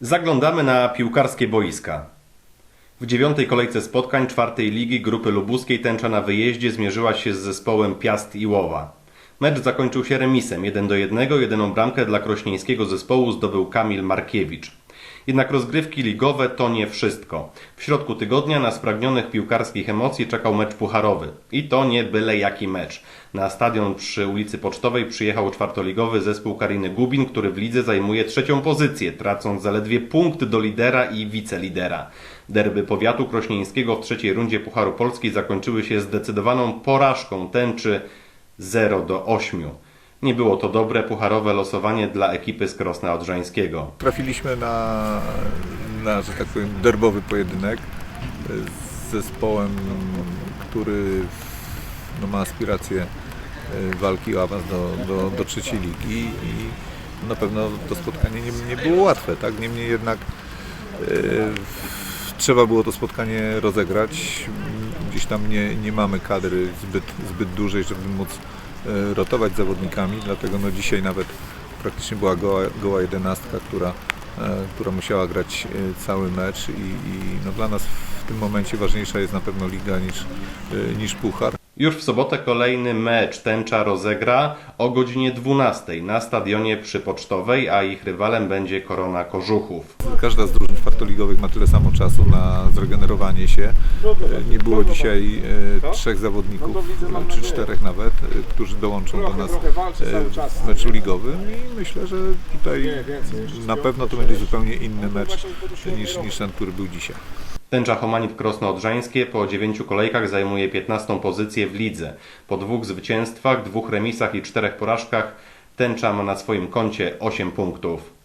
Zaglądamy na piłkarskie boiska. W dziewiątej kolejce spotkań czwartej ligi grupy lubuskiej tęcza na wyjeździe zmierzyła się z zespołem Piast i Łowa. Mecz zakończył się remisem 1 do 1. Jedyną bramkę dla krośnieńskiego zespołu zdobył Kamil Markiewicz. Jednak rozgrywki ligowe to nie wszystko. W środku tygodnia na spragnionych piłkarskich emocji czekał mecz pucharowy. I to nie byle jaki mecz. Na stadion przy ulicy Pocztowej przyjechał czwartoligowy zespół Kariny Gubin, który w lidze zajmuje trzecią pozycję, tracąc zaledwie punkt do lidera i wicelidera. Derby powiatu krośnieńskiego w trzeciej rundzie Pucharu Polski zakończyły się zdecydowaną porażką tęczy 0 do 8. Nie było to dobre pucharowe losowanie dla ekipy z Krosna Odrzańskiego. Trafiliśmy na, na, że tak powiem, derbowy pojedynek z zespołem, który no, ma aspiracje e, walki o awans do, do, do trzeciej ligi i na pewno to spotkanie nie, nie było łatwe, tak? Niemniej jednak e, trzeba było to spotkanie rozegrać. Gdzieś tam nie, nie mamy kadry zbyt, zbyt dużej, żeby móc rotować zawodnikami, dlatego no dzisiaj nawet praktycznie była goła, goła jedenastka, która, e, która musiała grać e, cały mecz i, i no dla nas w tym momencie ważniejsza jest na pewno liga niż, e, niż puchar. Już w sobotę kolejny mecz tęcza rozegra o godzinie 12 na stadionie przy Pocztowej, a ich rywalem będzie Korona Kożuchów. Każda z drużyn czwartoligowych ma tyle samo czasu na zregenerowanie się. E, Nie było dzisiaj e, trzech zawodników, czy czterech nawet, e, którzy dołączą do nas w meczu ligowym i myślę, że tutaj na pewno to będzie zupełnie inny mecz niż, niż ten, który był dzisiaj. Tęcza Homanit Krosno Odrzańskie po dziewięciu kolejkach zajmuje 15 w lidze. Po dwóch zwycięstwach, dwóch remisach i czterech porażkach Tęcza ma na swoim koncie 8 punktów.